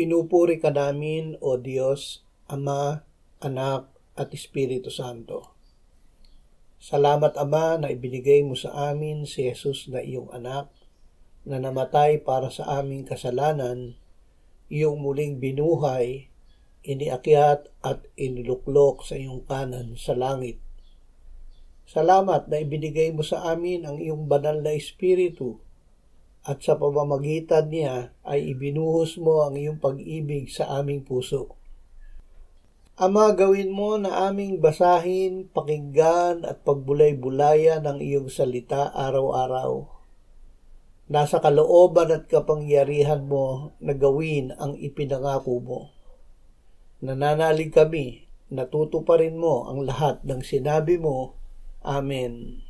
Pinupuri ka namin, O Diyos, Ama, Anak, at Espiritu Santo. Salamat, Ama, na ibinigay mo sa amin si Jesus na iyong anak, na namatay para sa aming kasalanan, iyong muling binuhay, iniakyat at iniluklok sa iyong kanan sa langit. Salamat na ibinigay mo sa amin ang iyong banal na Espiritu at sa pamamagitan niya ay ibinuhos mo ang iyong pag-ibig sa aming puso. Ama, gawin mo na aming basahin, pakinggan at pagbulay-bulayan ng iyong salita araw-araw. Nasa kalooban at kapangyarihan mo na gawin ang ipinangako mo. Nananalig kami, natutuparin mo ang lahat ng sinabi mo. Amen.